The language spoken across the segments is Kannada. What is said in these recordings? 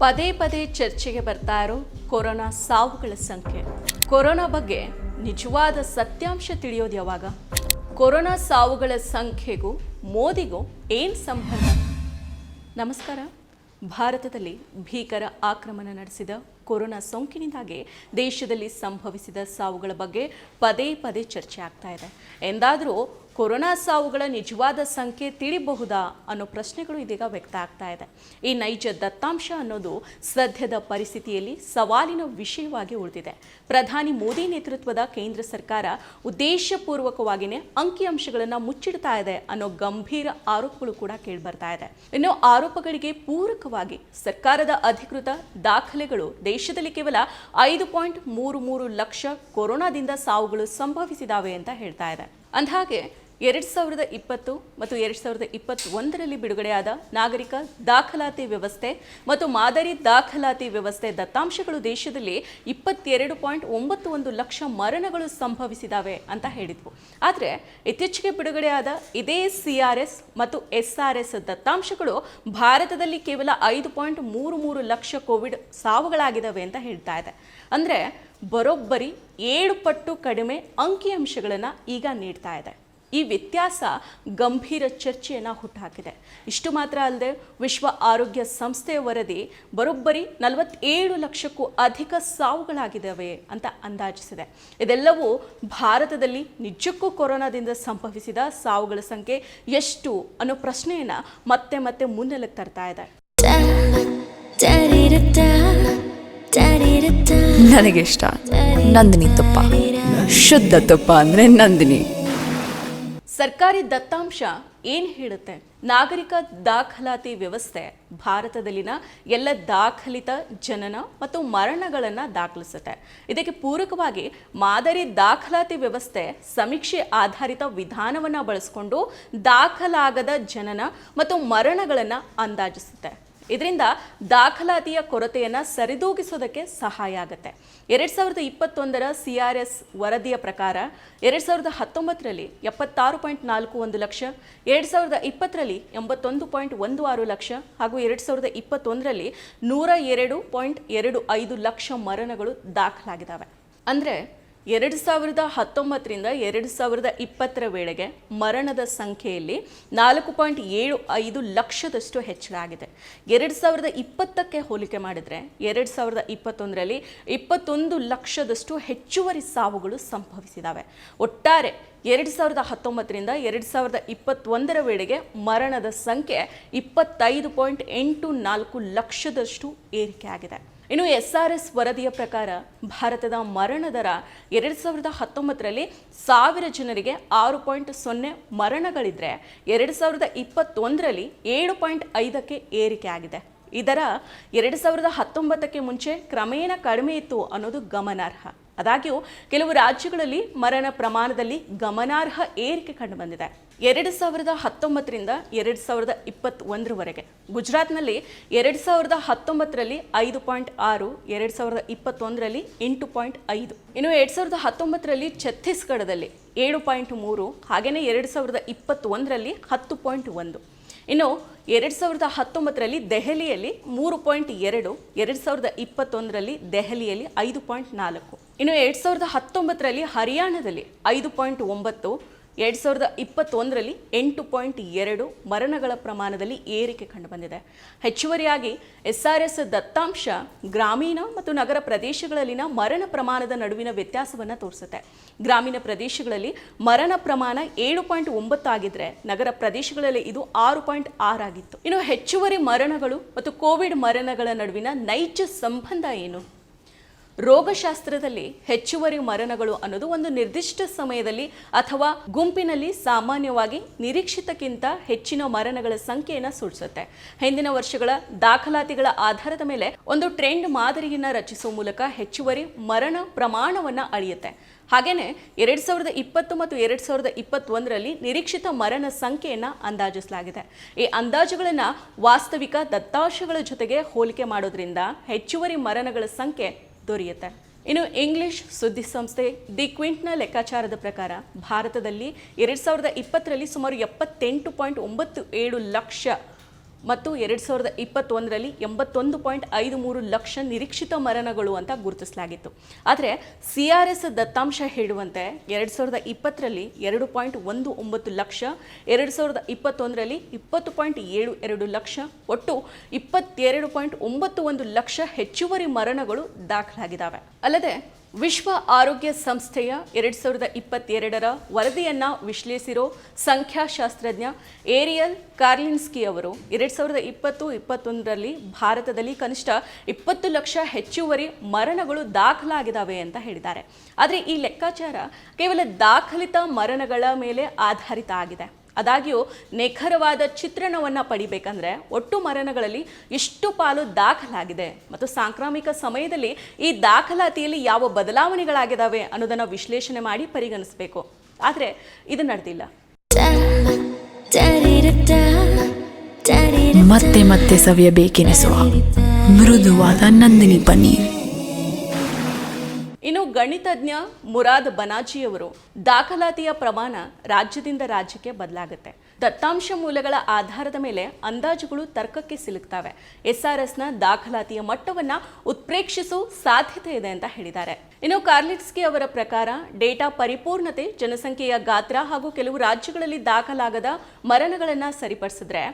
ಪದೇ ಪದೇ ಚರ್ಚೆಗೆ ಬರ್ತಾ ಇರೋ ಕೊರೋನಾ ಸಾವುಗಳ ಸಂಖ್ಯೆ. ಕೊರೋನಾ ಬಗ್ಗೆ ನಿಜವಾದ ಸತ್ಯಾಂಶ ತಿಳಿಯೋದು ಯಾವಾಗ? ಕೊರೋನಾ ಸಾವುಗಳ ಸಂಖ್ಯೆಗೂ ಮೋದಿಗೂ ಏನು ಸಂಬಂಧ? ನಮಸ್ಕಾರ. ಭಾರತದಲ್ಲಿ ಭೀಕರ ಆಕ್ರಮಣ ನಡೆಸಿದ ಕೊರೋನಾ ಸೋಂಕಿನಿಂದಾಗಿ ದೇಶದಲ್ಲಿ ಸಂಭವಿಸಿದ ಸಾವುಗಳ ಬಗ್ಗೆ ಪದೇ ಪದೇ ಚರ್ಚೆ ಆಗ್ತಾ ಇದೆ. ಎಂದಾದರೂ ಕೊರೋನಾ ಸಾವುಗಳ ನಿಜವಾದ ಸಂಖ್ಯೆ ತಿಳಿಬಹುದಾ ಅನ್ನೋ ಪ್ರಶ್ನೆಗಳು ಇದೀಗ ವ್ಯಕ್ತ ಆಗ್ತಾ ಇದೆ. ಈ ನೈಜ ದತ್ತಾಂಶ ಅನ್ನೋದು ಸದ್ಯದ ಪರಿಸ್ಥಿತಿಯಲ್ಲಿ ಸವಾಲಿನ ವಿಷಯವಾಗಿ ಉಳಿದಿದೆ. ಪ್ರಧಾನಿ ಮೋದಿ ನೇತೃತ್ವದ ಕೇಂದ್ರ ಸರ್ಕಾರ ಉದ್ದೇಶಪೂರ್ವಕವಾಗಿಯೇ ಅಂಕಿಅಂಶಗಳನ್ನು ಮುಚ್ಚಿಡ್ತಾ ಇದೆ ಅನ್ನೋ ಗಂಭೀರ ಆರೋಪಗಳು ಕೂಡ ಕೇಳಿಬರ್ತಾ ಇದೆ. ಇನ್ನು ಆರೋಪಗಳಿಗೆ ಪೂರಕವಾಗಿ ಸರ್ಕಾರದ ಅಧಿಕೃತ ದಾಖಲೆಗಳು ದೇಶದಲ್ಲಿ ಕೇವಲ ಐದು ಪಾಯಿಂಟ್ ಮೂರು ಮೂರು ಲಕ್ಷ ಕೊರೋನಾದಿಂದ ಸಾವುಗಳು ಸಂಭವಿಸಿದಾವೆ ಅಂತ ಹೇಳ್ತಾ ಇದೆ. ಅಂದಹಾಗೆ ಎರಡ್ ಸಾವಿರದ ಇಪ್ಪತ್ತು ಮತ್ತು ಎರಡು ಸಾವಿರದ ಇಪ್ಪತ್ತೊಂದರಲ್ಲಿ ಬಿಡುಗಡೆಯಾದ ನಾಗರಿಕ ದಾಖಲಾತಿ ವ್ಯವಸ್ಥೆ ಮತ್ತು ಮಾದರಿ ದಾಖಲಾತಿ ವ್ಯವಸ್ಥೆ ದತ್ತಾಂಶಗಳು ದೇಶದಲ್ಲಿ ಇಪ್ಪತ್ತೆರಡು ಪಾಯಿಂಟ್ ಒಂಬತ್ತು ಒಂದು ಲಕ್ಷ ಮರಣಗಳು ಸಂಭವಿಸಿದಾವೆ ಅಂತ ಹೇಳಿದ್ವು. ಆದರೆ ಇತ್ತೀಚೆಗೆ ಬಿಡುಗಡೆಯಾದ ಇದೇ ಸಿ ಆರ್ ಎಸ್ ಮತ್ತು ಎಸ್ ಆರ್ ಎಸ್ ದತ್ತಾಂಶಗಳು ಭಾರತದಲ್ಲಿ ಕೇವಲ ಐದು ಪಾಯಿಂಟ್ ಮೂರು ಮೂರು ಲಕ್ಷ ಕೋವಿಡ್ ಸಾವುಗಳಾಗಿದ್ದಾವೆ ಅಂತ ಹೇಳ್ತಾ ಇದೆ. ಅಂದರೆ ಬರೋಬ್ಬರಿ ಏಳು ಪಟ್ಟು ಕಡಿಮೆ ಅಂಕಿಅಂಶಗಳನ್ನು ಈಗ ನೀಡ್ತಾ ಇದೆ. ಈ ವ್ಯತ್ಯಾಸ ಗಂಭೀರ ಚರ್ಚೆಯನ್ನು ಹುಟ್ಟುಹಾಕಿದೆ ಇಷ್ಟು ಮಾತ್ರ ಅಲ್ಲದೆ ವಿಶ್ವ ಆರೋಗ್ಯ ಸಂಸ್ಥೆಯ ವರದಿ ಬರೋಬ್ಬರಿ ನಲವತ್ತೇಳು ಲಕ್ಷಕ್ಕೂ ಅಧಿಕ ಸಾವುಗಳಾಗಿದ್ದಾವೆ ಅಂತ ಅಂದಾಜಿಸಿದೆ. ಇದೆಲ್ಲವೂ ಭಾರತದಲ್ಲಿ ನಿಜಕ್ಕೂ ಕೊರೋನಾದಿಂದ ಸಂಭವಿಸಿದ ಸಾವುಗಳ ಸಂಖ್ಯೆ ಎಷ್ಟು ಅನ್ನೋ ಪ್ರಶ್ನೆಯನ್ನು ಮತ್ತೆ ಮತ್ತೆ ಮುನ್ನೆಲೆಗೆ ತರ್ತಾ ಇದೆ. ನನಗೆ ಇಷ್ಟ. ನಂದಿನಿ ತುಪ್ಪ. ಶುದ್ಧ ತುಪ್ಪ ಅಂದರೆ ನಂದಿನಿ. ಸರ್ಕಾರಿ ದತ್ತಾಂಶ ಏನು ಹೇಳುತ್ತೆ? ನಾಗರಿಕ ದಾಖಲಾತಿ ವ್ಯವಸ್ಥೆ ಭಾರತದಲ್ಲಿನ ಎಲ್ಲ ದಾಖಲಿತ ಜನನ ಮತ್ತು ಮರಣಗಳನ್ನು ದಾಖಲಿಸುತ್ತೆ. ಇದಕ್ಕೆ ಪೂರಕವಾಗಿ ಮಾದರಿ ದಾಖಲಾತಿ ವ್ಯವಸ್ಥೆ ಸಮೀಕ್ಷೆ ಆಧಾರಿತ ವಿಧಾನವನ್ನು ಬಳಸಿಕೊಂಡು ದಾಖಲಾಗದ ಜನನ ಮತ್ತು ಮರಣಗಳನ್ನು ಅಂದಾಜಿಸುತ್ತೆ. ಇದರಿಂದ ದಾಖಲಾತಿಯ ಕೊರತೆಯನ್ನು ಸರಿದೂಗಿಸೋದಕ್ಕೆ ಸಹಾಯ ಆಗುತ್ತೆ. ಎರಡು ಸಾವಿರದ ಇಪ್ಪತ್ತೊಂದರ ಸಿ ಆರ್ ಎಸ್ ವರದಿಯ ಪ್ರಕಾರ ಎರಡು ಸಾವಿರದ ಹತ್ತೊಂಬತ್ತರಲ್ಲಿ ಎಪ್ಪತ್ತಾರು ಪಾಯಿಂಟ್ ನಾಲ್ಕು ಒಂದು ಲಕ್ಷ, ಎರಡು ಸಾವಿರದ ಇಪ್ಪತ್ತರಲ್ಲಿ ಎಂಬತ್ತೊಂದು ಪಾಯಿಂಟ್ ಒಂದು ಆರು ಲಕ್ಷ ಹಾಗೂ ಎರಡು ಸಾವಿರದ ಇಪ್ಪತ್ತೊಂದರಲ್ಲಿ ನೂರ ಎರಡು ಪಾಯಿಂಟ್ ಎರಡು ಐದು ಲಕ್ಷ ಮರಣಗಳು ದಾಖಲಾಗಿದ್ದಾವೆ ಅಂದರೆ ಎರಡು ಸಾವಿರದ ಹತ್ತೊಂಬತ್ತರಿಂದ ಎರಡು ಸಾವಿರದ ಇಪ್ಪತ್ತರ ವೇಳೆಗೆ ಮರಣದ ಸಂಖ್ಯೆಯಲ್ಲಿ ನಾಲ್ಕು ಪಾಯಿಂಟ್ ಏಳು ಐದು ಲಕ್ಷದಷ್ಟು ಹೆಚ್ಚಳ ಆಗಿದೆ. ಎರಡು ಸಾವಿರದ ಇಪ್ಪತ್ತಕ್ಕೆ ಹೋಲಿಕೆ ಮಾಡಿದರೆ ಎರಡು ಸಾವಿರದ ಇಪ್ಪತ್ತೊಂದರಲ್ಲಿ ಇಪ್ಪತ್ತೊಂದು ಲಕ್ಷದಷ್ಟು ಹೆಚ್ಚುವರಿ ಸಾವುಗಳು ಸಂಭವಿಸಿದಾವೆ. ಒಟ್ಟಾರೆ ಎರಡು ಸಾವಿರದ ಹತ್ತೊಂಬತ್ತರಿಂದ ಎರಡು ಸಾವಿರದ ಇಪ್ಪತ್ತೊಂದರ ವೇಳೆಗೆ ಮರಣದ ಸಂಖ್ಯೆ ಇಪ್ಪತ್ತೈದು ಪಾಯಿಂಟ್ ಎಂಟು ನಾಲ್ಕು ಲಕ್ಷದಷ್ಟು ಏರಿಕೆ ಆಗಿದೆ. ಇನ್ನು ಎಸ್ ಆರ್ ಎಸ್ ವರದಿಯ ಪ್ರಕಾರ ಭಾರತದ ಮರಣ ದರ ಎರಡು ಸಾವಿರದ ಹತ್ತೊಂಬತ್ತರಲ್ಲಿ ಸಾವಿರ ಜನರಿಗೆ ಆರು ಪಾಯಿಂಟ್ ಸೊನ್ನೆ ಮರಣಗಳಿದ್ರೆ ಎರಡು ಸಾವಿರದ ಇಪ್ಪತ್ತೊಂದರಲ್ಲಿ ಏಳು ಪಾಯಿಂಟ್ ಐದಕ್ಕೆ ಏರಿಕೆ ಆಗಿದೆ. ಇದರ ಎರಡು ಸಾವಿರದ ಹತ್ತೊಂಬತ್ತಕ್ಕೆ ಮುಂಚೆ ಕ್ರಮೇಣ ಕಡಿಮೆ ಇತ್ತು ಅನ್ನೋದು ಗಮನಾರ್ಹ. ಆದಾಗ್ಯೂ, ಕೆಲವು ರಾಜ್ಯಗಳಲ್ಲಿ ಮರಣ ಪ್ರಮಾಣದಲ್ಲಿ ಗಮನಾರ್ಹ ಏರಿಕೆ ಕಂಡುಬಂದಿದೆ ಎರಡು ಸಾವಿರದ ಹತ್ತೊಂಬತ್ತರಿಂದ ಎರಡು ಸಾವಿರದ ಇಪ್ಪತ್ತೊಂದರವರೆಗೆ. ಗುಜರಾತ್ನಲ್ಲಿ ಎರಡು ಸಾವಿರದ ಹತ್ತೊಂಬತ್ತರಲ್ಲಿ ಐದು ಪಾಯಿಂಟ್ ಆರು, ಎರಡು ಸಾವಿರದ ಇಪ್ಪತ್ತೊಂದರಲ್ಲಿ ಎಂಟು ಪಾಯಿಂಟ್ ಐದು. ಇನ್ನು ಎರಡು ಸಾವಿರದ ಹತ್ತೊಂಬತ್ತರಲ್ಲಿ ಛತ್ತೀಸ್ಗಢದಲ್ಲಿ ಏಳು ಪಾಯಿಂಟ್ ಮೂರು ಹಾಗೆಯೇ ಎರಡು ಸಾವಿರದ ಇಪ್ಪತ್ತೊಂದರಲ್ಲಿ ಹತ್ತು ಪಾಯಿಂಟ್ ಒಂದು. ಇನ್ನು ಎರಡು ಸಾವಿರದ ಹತ್ತೊಂಬತ್ತರಲ್ಲಿ ದೆಹಲಿಯಲ್ಲಿ ಮೂರು ಪಾಯಿಂಟ್ ಎರಡು ಎರಡು ಸಾವಿರದ ಇಪ್ಪತ್ತೊಂದರಲ್ಲಿ ದೆಹಲಿಯಲ್ಲಿ ಐದು ಪಾಯಿಂಟ್ ನಾಲ್ಕು. ಇನ್ನು ಎರಡು ಸಾವಿರದ ಹತ್ತೊಂಬತ್ತರಲ್ಲಿ ಹರಿಯಾಣದಲ್ಲಿ ಐದು ಪಾಯಿಂಟ್ ಒಂಬತ್ತು ಎರಡು ಸಾವಿರದ ಇಪ್ಪತ್ತೊಂದರಲ್ಲಿ ಎಂಟು ಪಾಯಿಂಟ್ ಎರಡು ಮರಣಗಳ ಪ್ರಮಾಣದಲ್ಲಿ ಏರಿಕೆ ಕಂಡುಬಂದಿದೆ. ಹೆಚ್ಚುವರಿಯಾಗಿ ಎಸ್ ಆರ್ ಎಸ್ ದತ್ತಾಂಶ ಗ್ರಾಮೀಣ ಮತ್ತು ನಗರ ಪ್ರದೇಶಗಳಲ್ಲಿನ ಮರಣ ಪ್ರಮಾಣದ ನಡುವಿನ ವ್ಯತ್ಯಾಸವನ್ನು ತೋರಿಸುತ್ತೆ. ಗ್ರಾಮೀಣ ಪ್ರದೇಶಗಳಲ್ಲಿ ಮರಣ ಪ್ರಮಾಣ ಏಳು ಪಾಯಿಂಟ್ ಒಂಬತ್ತು ಆಗಿದ್ರೆ ನಗರ ಪ್ರದೇಶಗಳಲ್ಲಿ ಇದು ಆರು ಪಾಯಿಂಟ್ ಆರಾಗಿತ್ತು ಇನ್ನು ಹೆಚ್ಚುವರಿ ಮರಣಗಳು ಮತ್ತು ಕೋವಿಡ್ ಮರಣಗಳ ನಡುವಿನ ನೈಜ ಸಂಬಂಧ ಏನು? ರೋಗಶಾಸ್ತ್ರದಲ್ಲಿ ಹೆಚ್ಚುವರಿ ಮರಣಗಳು ಅನ್ನೋದು ಒಂದು ನಿರ್ದಿಷ್ಟ ಸಮಯದಲ್ಲಿ ಅಥವಾ ಗುಂಪಿನಲ್ಲಿ ಸಾಮಾನ್ಯವಾಗಿ ನಿರೀಕ್ಷಿತಕ್ಕಿಂತ ಹೆಚ್ಚಿನ ಮರಣಗಳ ಸಂಖ್ಯೆಯನ್ನು ಸೂಚಿಸುತ್ತೆ. ಹಿಂದಿನ ವರ್ಷಗಳ ದಾಖಲಾತಿಗಳ ಆಧಾರದ ಮೇಲೆ ಒಂದು ಟ್ರೆಂಡ್ ಮಾದರಿಯನ್ನು ರಚಿಸುವ ಮೂಲಕ ಹೆಚ್ಚುವರಿ ಮರಣ ಪ್ರಮಾಣವನ್ನು ಅಳೆಯುತ್ತೆ. ಹಾಗೇನೆ ಎರಡು ಸಾವಿರದ ಇಪ್ಪತ್ತು ಮತ್ತು ಎರಡು ಸಾವಿರದ ಇಪ್ಪತ್ತೊಂದರಲ್ಲಿ ನಿರೀಕ್ಷಿತ ಮರಣ ಸಂಖ್ಯೆಯನ್ನು ಅಂದಾಜಿಸಲಾಗಿದೆ. ಈ ಅಂದಾಜುಗಳನ್ನು ವಾಸ್ತವಿಕ ದತ್ತಾಂಶಗಳ ಜೊತೆಗೆ ಹೋಲಿಕೆ ಮಾಡೋದ್ರಿಂದ ಹೆಚ್ಚುವರಿ ಮರಣಗಳ ಸಂಖ್ಯೆ ದೊರೆಯುತ್ತೆ. ಇನ್ನು ಇಂಗ್ಲಿಷ್ ಸುದ್ದಿ ಸಂಸ್ಥೆ ದಿ ಕ್ವಿಂಟ್ನ ಲೆಕ್ಕಾಚಾರದ ಪ್ರಕಾರ ಭಾರತದಲ್ಲಿ ಎರಡು ಸಾವಿರದ ಇಪ್ಪತ್ತರಲ್ಲಿ ಸುಮಾರು ಎಪ್ಪತ್ತೆಂಟು ಪಾಯಿಂಟ್ ಒಂಬತ್ತು ಏಳು ಲಕ್ಷ ಮತ್ತು ಎರಡು ಸಾವಿರದ ಇಪ್ಪತ್ತೊಂದರಲ್ಲಿ ಎಂಬತ್ತೊಂದು ಪಾಯಿಂಟ್ ಐದು ಮೂರು ಲಕ್ಷ ನಿರೀಕ್ಷಿತ ಮರಣಗಳು ಅಂತ ಗುರುತಿಸಲಾಗಿತ್ತು. ಆದರೆ ಸಿ ಆರ್ ಎಸ್ ದತ್ತಾಂಶ ಹೇಳುವಂತೆ ಎರಡು ಸಾವಿರದ ಇಪ್ಪತ್ತರಲ್ಲಿ ಎರಡು ಪಾಯಿಂಟ್ ಒಂದು ಒಂಬತ್ತು ಲಕ್ಷ, ಎರಡು ಸಾವಿರದ ಇಪ್ಪತ್ತೊಂದರಲ್ಲಿ ಇಪ್ಪತ್ತು ಪಾಯಿಂಟ್ ಏಳು ಎರಡು ಲಕ್ಷ, ಒಟ್ಟು ಇಪ್ಪತ್ತೆರಡು ಪಾಯಿಂಟ್ ಒಂಬತ್ತು ಒಂದು ಲಕ್ಷ ಹೆಚ್ಚುವರಿ ಮರಣಗಳು ದಾಖಲಾಗಿದ್ದಾವೆ ಅಲ್ಲದೆ ವಿಶ್ವ ಆರೋಗ್ಯ ಸಂಸ್ಥೆಯ ಎರಡು ಸಾವಿರದ ಇಪ್ಪತ್ತೆರಡರ ವರದಿಯನ್ನು ವಿಶ್ಲೇಷಿಸಿರೋ ಸಂಖ್ಯಾಶಾಸ್ತ್ರಜ್ಞ ಏರಿಯಲ್ ಕಾರ್ಲಿನ್ಸ್ಕಿ ಅವರು ಎರಡು ಸಾವಿರದ ಇಪ್ಪತ್ತು, ಇಪ್ಪತ್ತೊಂದರಲ್ಲಿ ಭಾರತದಲ್ಲಿ ಕನಿಷ್ಠ ಇಪ್ಪತ್ತು ಲಕ್ಷ ಹೆಚ್ಚುವರಿ ಮರಣಗಳು ದಾಖಲಾಗಿದ್ದಾವೆ ಅಂತ ಹೇಳಿದ್ದಾರೆ. ಆದರೆ ಈ ಲೆಕ್ಕಾಚಾರ ಕೇವಲ ದಾಖಲಿತ ಮರಣಗಳ ಮೇಲೆ ಆಧಾರಿತ ಆಗಿದೆ. ಆದಾಗ್ಯೂ ನಿಖರವಾದ ಚಿತ್ರಣವನ್ನು ಪಡಿಬೇಕಂದ್ರೆ ಒಟ್ಟು ಮರಣಗಳಲ್ಲಿ ಎಷ್ಟು ಪಾಲು ದಾಖಲಾಗಿದೆ. ಮತ್ತು ಸಾಂಕ್ರಾಮಿಕ ಸಮಯದಲ್ಲಿ ಈ ದಾಖಲಾತಿಯಲ್ಲಿ ಯಾವ ಬದಲಾವಣೆಗಳಾಗಿದ್ದಾವೆ ಅನ್ನೋದನ್ನು ವಿಶ್ಲೇಷಣೆ ಮಾಡಿ ಪರಿಗಣಿಸಬೇಕು. ಆದರೆ ಇದು ನಡೆದಿಲ್ಲ. ಮತ್ತೆ ಮತ್ತೆ ಸವಿಯಬೇಕೆನಿಸುವ ಮೃದುವಾದ ನಂದಿನಿ ಪನ್ನೀರ್. ಗಣಿತಜ್ಞ ಮುರಾದ್ ಬನಾಜಿಯವರು ದಾಖಲಾತಿಯ ಪ್ರಮಾಣ ರಾಜ್ಯದಿಂದ ರಾಜ್ಯಕ್ಕೆ ಬದಲಾಗುತ್ತೆ. ದತ್ತಾಂಶ ಮೂಲಗಳ ಆಧಾರದ ಮೇಲೆ ಅಂದಾಜುಗಳು ತರ್ಕಕ್ಕೆ ಸಿಲುಕ್ತವೆ. ಎಸ್ಆರ್ಎಸ್ನ ದಾಖಲಾತಿಯ ಮಟ್ಟವನ್ನು ಉತ್ಪ್ರೇಕ್ಷಿಸೋ ಸಾಧ್ಯತೆ ಇದೆ ಅಂತ ಹೇಳಿದ್ದಾರೆ. ಇನ್ನು ಕಾರ್ಲಿಟ್ಸ್ಕಿ ಅವರ ಪ್ರಕಾರ ಡೇಟಾ ಪರಿಪೂರ್ಣತೆ, ಜನಸಂಖ್ಯೆಯ ಗಾತ್ರ ಹಾಗೂ ಕೆಲವು ರಾಜ್ಯಗಳಲ್ಲಿ ದಾಖಲಾಗದ ಮರಣಗಳನ್ನು ಸರಿಪಡಿಸಿದ್ರೆ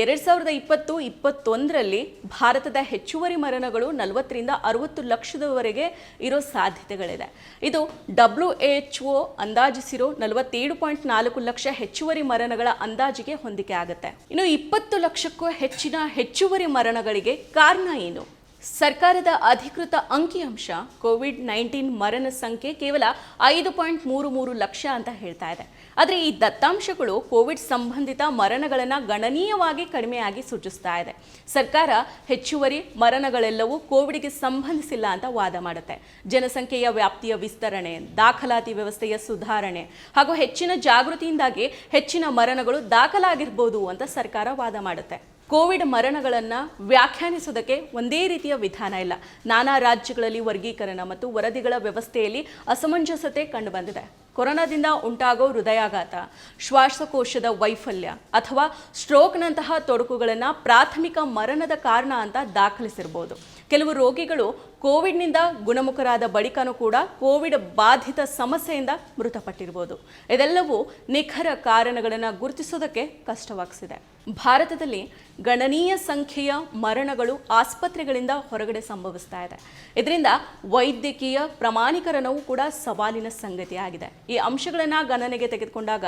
ಎರಡು ಸಾವಿರದ ಇಪ್ಪತ್ತು ಇಪ್ಪತ್ತೊಂದರಲ್ಲಿ ಭಾರತದ ಹೆಚ್ಚುವರಿ ಮರಣಗಳು ನಲವತ್ತರಿಂದ ಅರವತ್ತು ಲಕ್ಷದವರೆಗೆ ಇರೋ ಸಾಧ್ಯತೆಗಳಿದೆ. ಇದು ಡಬ್ಲ್ಯೂ ಎಚ್ ಒ ಅಂದಾಜಿಸಿರೋ ನಲವತ್ತೇಳು ಪಾಯಿಂಟ್ ನಾಲ್ಕು ಲಕ್ಷ ಹೆಚ್ಚುವರಿ ಮರಣಗಳ ಅಂದಾಜಿಗೆ ಹೊಂದಿಕೆ ಆಗುತ್ತೆ. ಇನ್ನು ಇಪ್ಪತ್ತು ಲಕ್ಷಕ್ಕೂ ಹೆಚ್ಚಿನ ಹೆಚ್ಚುವರಿ ಮರಣಗಳಿಗೆ ಕಾರಣ ಏನು? ಸರ್ಕಾರದ ಅಧಿಕೃತ ಅಂಕಿಅಂಶ ಕೋವಿಡ್ ನೈನ್ಟೀನ್ ಮರಣ ಸಂಖ್ಯೆ ಕೇವಲ ಐದು ಪಾಯಿಂಟ್ ಮೂರು ಮೂರು ಲಕ್ಷ ಅಂತ ಹೇಳ್ತಾ ಇದೆ. ಆದರೆ ಈ ದತ್ತಾಂಶಗಳು ಕೋವಿಡ್ ಸಂಬಂಧಿತ ಮರಣಗಳನ್ನು ಗಣನೀಯವಾಗಿ ಕಡಿಮೆಯಾಗಿ ಸೂಚಿಸ್ತಾ ಇದೆ. ಸರ್ಕಾರ ಹೆಚ್ಚುವರಿ ಮರಣಗಳೆಲ್ಲವೂ ಕೋವಿಡ್ಗೆ ಸಂಬಂಧಿಸಿಲ್ಲ ಅಂತ ವಾದ ಮಾಡುತ್ತೆ. ಜನಸಂಖ್ಯೆಯ ವ್ಯಾಪ್ತಿಯ ವಿಸ್ತರಣೆ, ದಾಖಲಾತಿ ವ್ಯವಸ್ಥೆಯ ಸುಧಾರಣೆ ಹಾಗೂ ಹೆಚ್ಚಿನ ಜಾಗೃತಿಯಿಂದಾಗಿ ಹೆಚ್ಚಿನ ಮರಣಗಳು ದಾಖಲಾಗಿರ್ಬೋದು ಅಂತ ಸರ್ಕಾರ ವಾದ ಮಾಡುತ್ತೆ. ಕೋವಿಡ್ ಮರಣಗಳನ್ನು ವ್ಯಾಖ್ಯಾನಿಸೋದಕ್ಕೆ ಒಂದೇ ರೀತಿಯ ವಿಧಾನ ಇಲ್ಲ. ನಾನಾ ರಾಜ್ಯಗಳಲ್ಲಿ ವರ್ಗೀಕರಣ ಮತ್ತು ವರದಿಗಳ ವ್ಯವಸ್ಥೆಯಲ್ಲಿ ಅಸಮಂಜಸತೆ ಕಂಡುಬಂದಿದೆ. ಕೊರೋನಾದಿಂದ ಉಂಟಾಗೋ ಹೃದಯಾಘಾತ, ಶ್ವಾಸಕೋಶದ ವೈಫಲ್ಯ ಅಥವಾ ಸ್ಟ್ರೋಕ್ನಂತಹ ತೊಡಕುಗಳನ್ನು ಪ್ರಾಥಮಿಕ ಮರಣದ ಕಾರಣ ಅಂತ ದಾಖಲಿಸಿರ್ಬೋದು. ಕೆಲವು ರೋಗಿಗಳು ಕೋವಿಡ್ನಿಂದ ಗುಣಮುಖರಾದ ಬಳಿಕನೂ ಕೂಡ ಕೋವಿಡ್ ಬಾಧಿತ ಸಮಸ್ಯೆಯಿಂದ ಮೃತಪಟ್ಟಿರ್ಬೋದು ಇದೆಲ್ಲವೂ ನಿಖರ ಕಾರಣಗಳನ್ನು ಗುರುತಿಸೋದಕ್ಕೆ ಕಷ್ಟವಾಗಿಸಿದೆ. ಭಾರತದಲ್ಲಿ ಗಣನೀಯ ಸಂಖ್ಯೆಯ ಮರಣಗಳು ಆಸ್ಪತ್ರೆಗಳಿಂದ ಹೊರಗಡೆ ಸಂಭವಿಸ್ತಾ ಇದೆ. ಇದರಿಂದ ವೈದ್ಯಕೀಯ ಪ್ರಮಾಣೀಕರಣವೂ ಕೂಡ ಸವಾಲಿನ ಸಂಗತಿಯಾಗಿದೆ. ಈ ಅಂಶಗಳನ್ನು ಗಣನೆಗೆ ತೆಗೆದುಕೊಂಡಾಗ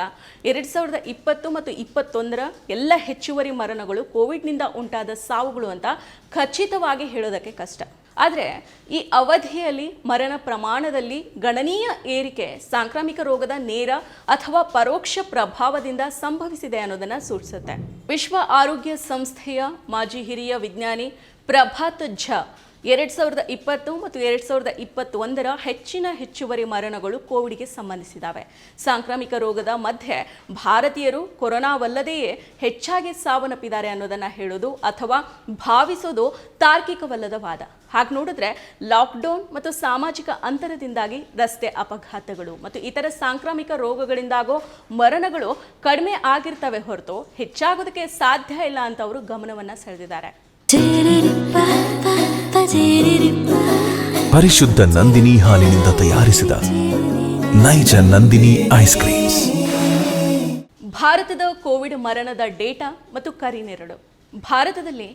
ಎರಡು ಸಾವಿರದ ಇಪ್ಪತ್ತು ಮತ್ತು ಇಪ್ಪತ್ತೊಂದರ ಎಲ್ಲ ಹೆಚ್ಚುವರಿ ಮರಣಗಳು ಕೋವಿಡ್ನಿಂದ ಉಂಟಾದ ಸಾವುಗಳು ಅಂತ ಖಚಿತವಾಗಿ ಹೇಳೋದಕ್ಕೆ ಕಷ್ಟ. ಆದರೆ ಈ ಅವಧಿಯಲ್ಲಿ ಮರಣ ಪ್ರಮಾಣದಲ್ಲಿ ಗಣನೀಯ ಏರಿಕೆ, ಸಾಂಕ್ರಾಮಿಕ ರೋಗದ ನೇರ ಅಥವಾ ಪರೋಕ್ಷ ಪ್ರಭಾವದಿಂದ ಸಂಭವಿಸಿದೆ ಅನ್ನೋದನ್ನು ಸೂಚಿಸುತ್ತೆ. ವಿಶ್ವ ಆರೋಗ್ಯ ಸಂಸ್ಥೆಯ ಮಾಜಿ ಹಿರಿಯ ವಿಜ್ಞಾನಿ ಪ್ರಭಾತ್ ಝಾ ಎರಡ್ ಸಾವಿರದ ಇಪ್ಪತ್ತು ಮತ್ತು ಎರಡ್ ಸಾವಿರದ ಇಪ್ಪತ್ತೊಂದರ ಹೆಚ್ಚಿನ ಹೆಚ್ಚುವರಿ ಮರಣಗಳು ಕೋವಿಡ್ಗೆ ಸಂಬಂಧಿಸಿದಾವೆ ಸಾಂಕ್ರಾಮಿಕ ರೋಗದ ಮಧ್ಯೆ ಭಾರತೀಯರು ಕೊರೋನಾವಲ್ಲದೆಯೇ ಹೆಚ್ಚಾಗಿ ಸಾವನ್ನಪ್ಪಿದ್ದಾರೆ ಅನ್ನೋದನ್ನು ಹೇಳೋದು ಅಥವಾ ಭಾವಿಸೋದು ತಾರ್ಕಿಕವಲ್ಲದ ವಾದ. ಹಾಗೆ ನೋಡಿದ್ರೆ ಲಾಕ್ಡೌನ್ ಮತ್ತು ಸಾಮಾಜಿಕ ಅಂತರದಿಂದಾಗಿ ರಸ್ತೆ ಅಪಘಾತಗಳು ಮತ್ತು ಇತರ ಸಾಂಕ್ರಾಮಿಕ ರೋಗಗಳಿಂದಾಗೋ ಮರಣಗಳು ಕಡಿಮೆ ಆಗಿರ್ತವೆ ಹೊರತು ಹೆಚ್ಚಾಗೋದಕ್ಕೆ ಸಾಧ್ಯ ಇಲ್ಲ ಅಂತ ಅವರು ಗಮನವನ್ನು ಸೆಳೆದಿದ್ದಾರೆ. ಪರಿಶುದ್ಧ ನಂದಿನಿ ಹಾಲಿನಿಂದ ತಯಾರಿಸಿದ ನೈಜ ನಂದಿನಿ ಐಸ್ ಕ್ರೀಮ್ಸ್ ಭಾರತದ ಕೋವಿಡ್ ಮರಣದ ಡೇಟಾ ಮತ್ತು ಕರಿನೆರಳು. ಭಾರತದಲ್ಲಿ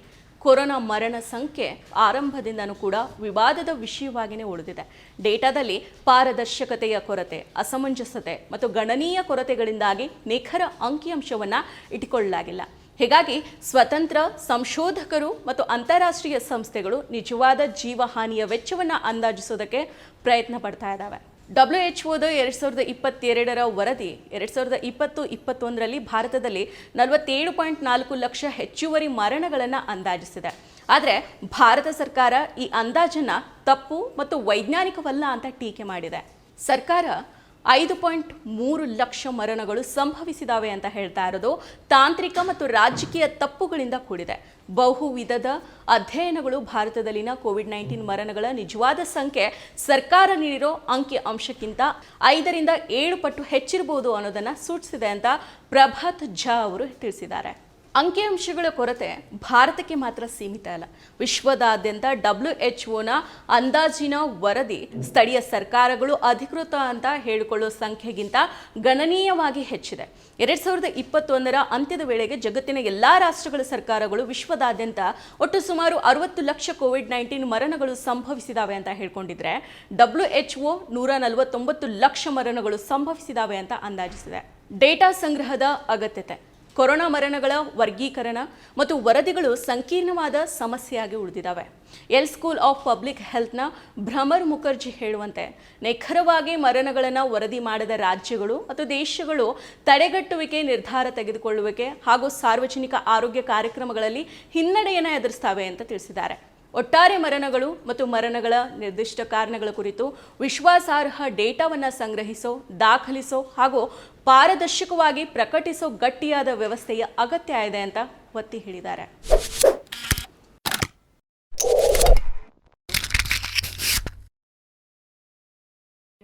ಕೊರೋನಾ ಮರಣ ಸಂಖ್ಯೆ ಆರಂಭದಿಂದನೂ ಕೂಡ ವಿವಾದದ ವಿಷಯವಾಗಿಯೇ ಉಳಿದಿದೆ. ಡೇಟಾದಲ್ಲಿ ಪಾರದರ್ಶಕತೆಯ ಕೊರತೆ, ಅಸಮಂಜಸತೆ ಮತ್ತು ಗಣನೀಯ ಕೊರತೆಗಳಿಂದಾಗಿ ನಿಖರ ಅಂಕಿಅಂಶವನ್ನು ಇಟ್ಟುಕೊಳ್ಳಲಾಗಿಲ್ಲ. ಹೀಗಾಗಿ ಸ್ವತಂತ್ರ, ಸಂಶೋಧಕರು ಮತ್ತು ಅಂತಾರಾಷ್ಟ್ರೀಯ ಸಂಸ್ಥೆಗಳು ನಿಜವಾದ ಜೀವಹಾನಿಯ ವೆಚ್ಚವನ್ನು ಅಂದಾಜಿಸೋದಕ್ಕೆ ಪ್ರಯತ್ನ ಪಡ್ತಾ ಇದ್ದಾವೆ. ಡಬ್ಲ್ಯೂ ಎಚ್ ಒದ ಎರಡು ಸಾವಿರದ ಇಪ್ಪತ್ತೆರಡರ ವರದಿ, ಎರಡು ಸಾವಿರದ ಇಪ್ಪತ್ತು, ಇಪ್ಪತ್ತೊಂದರಲ್ಲಿ ಭಾರತದಲ್ಲಿ ನಲವತ್ತೇಳು ಪಾಯಿಂಟ್ ನಾಲ್ಕು ಲಕ್ಷ ಹೆಚ್ಚುವರಿ ಮರಣಗಳನ್ನು ಅಂದಾಜಿಸಿದೆ. ಆದರೆ ಭಾರತ ಸರ್ಕಾರ ಈ ಅಂದಾಜನ್ನು ತಪ್ಪು ಮತ್ತು ವೈಜ್ಞಾನಿಕವಲ್ಲ ಅಂತ ಟೀಕೆ ಮಾಡಿದೆ. ಸರ್ಕಾರ ಐದು ಪಾಯಿಂಟ್ ಮೂರು ಲಕ್ಷ ಮರಣಗಳು ಸಂಭವಿಸಿದಾವೆ ಅಂತ ಹೇಳ್ತಾ ಇರೋದು ತಾಂತ್ರಿಕ ಮತ್ತು ರಾಜಕೀಯ ತಪ್ಪುಗಳಿಂದ ಕೂಡಿದೆ. ಬಹು ವಿಧದ ಅಧ್ಯಯನಗಳು ಭಾರತದಲ್ಲಿನ ಕೋವಿಡ್ ನೈನ್ಟೀನ್ ಮರಣಗಳ ನಿಜವಾದ ಸಂಖ್ಯೆ ಸರ್ಕಾರ ನೀಡಿರೋ ಅಂಕಿ ಅಂಶಕ್ಕಿಂತ ಐದರಿಂದ ಏಳು ಪಟ್ಟು ಹೆಚ್ಚಿರಬಹುದು ಅನ್ನೋದನ್ನು ಸೂಚಿಸಿದೆ ಅಂತ ಪ್ರಭಾತ್ ಝಾ ಅವರು ತಿಳಿಸಿದ್ದಾರೆ. ಅಂಕಿಅಂಶಗಳ ಕೊರತೆ ಭಾರತಕ್ಕೆ ಮಾತ್ರ ಸೀಮಿತ ಅಲ್ಲ. ವಿಶ್ವದಾದ್ಯಂತ ಡಬ್ಲ್ಯೂ ಎಚ್ ಒನ ಅಂದಾಜಿನ ವರದಿ ಸ್ಥಳೀಯ ಸರ್ಕಾರಗಳು ಅಧಿಕೃತ ಅಂತ ಹೇಳಿಕೊಳ್ಳುವ ಸಂಖ್ಯೆಗಿಂತ ಗಣನೀಯವಾಗಿ ಹೆಚ್ಚಿದೆ. ಎರಡ್ ಸಾವಿರದ ಇಪ್ಪತ್ತೊಂದರ ಅಂತ್ಯದ ವೇಳೆಗೆ ಜಗತ್ತಿನ ಎಲ್ಲಾ ರಾಷ್ಟ್ರಗಳ ಸರ್ಕಾರಗಳು ವಿಶ್ವದಾದ್ಯಂತ ಒಟ್ಟು ಸುಮಾರು ಅರವತ್ತು ಲಕ್ಷ ಕೋವಿಡ್ ನೈನ್ಟೀನ್ ಮರಣಗಳು ಸಂಭವಿಸಿದಾವೆ ಅಂತ ಹೇಳ್ಕೊಂಡಿದ್ರೆ ಡಬ್ಲ್ಯೂ ಎಚ್ ಒ ನೂರ ನಲವತ್ತೊಂಬತ್ತು ಲಕ್ಷ ಮರಣಗಳು ಸಂಭವಿಸಿದಾವೆ ಅಂತ ಅಂದಾಜಿಸಿದೆ. ಡೇಟಾ ಸಂಗ್ರಹದ ಅಗತ್ಯತೆ. ಕೊರೋನಾ ಮರಣಗಳ ವರ್ಗೀಕರಣ ಮತ್ತು ವರದಿಗಳು ಸಂಕೀರ್ಣವಾದ ಸಮಸ್ಯೆಯಾಗಿ ಉಳಿದಿದ್ದಾವೆ. ಎಲ್ ಸ್ಕೂಲ್ ಆಫ್ ಪಬ್ಲಿಕ್ ಹೆಲ್ತ್ನ ಭ್ರಮರ್ ಮುಖರ್ಜಿ ಹೇಳುವಂತೆ, ನಿಖರವಾಗಿ ಮರಣಗಳನ್ನು ವರದಿ ಮಾಡದ ರಾಜ್ಯಗಳು ಮತ್ತು ದೇಶಗಳು ತಡೆಗಟ್ಟುವಿಕೆ, ನಿರ್ಧಾರ ತೆಗೆದುಕೊಳ್ಳುವಿಕೆ ಹಾಗೂ ಸಾರ್ವಜನಿಕ ಆರೋಗ್ಯ ಕಾರ್ಯಕ್ರಮಗಳಲ್ಲಿ ಹಿನ್ನಡೆಯನ್ನು ಎದುರಿಸ್ತವೆ ಅಂತ ತಿಳಿಸಿದ್ದಾರೆ. ಒಟ್ಟಾರೆ ಮರಣಗಳು ಮತ್ತು ಮರಣಗಳ ನಿರ್ದಿಷ್ಟ ಕಾರಣಗಳ ಕುರಿತು ವಿಶ್ವಾಸಾರ್ಹ ಡೇಟಾವನ್ನು ಸಂಗ್ರಹಿಸೋ, ದಾಖಲಿಸೋ ಹಾಗೂ ಪಾರದರ್ಶಕವಾಗಿ ಪ್ರಕಟಿಸೋ ಗಟ್ಟಿಯಾದ ವ್ಯವಸ್ಥೆಯ ಅಗತ್ಯ ಇದೆ ಅಂತ ಒತ್ತಿ ಹೇಳಿದ್ದಾರೆ.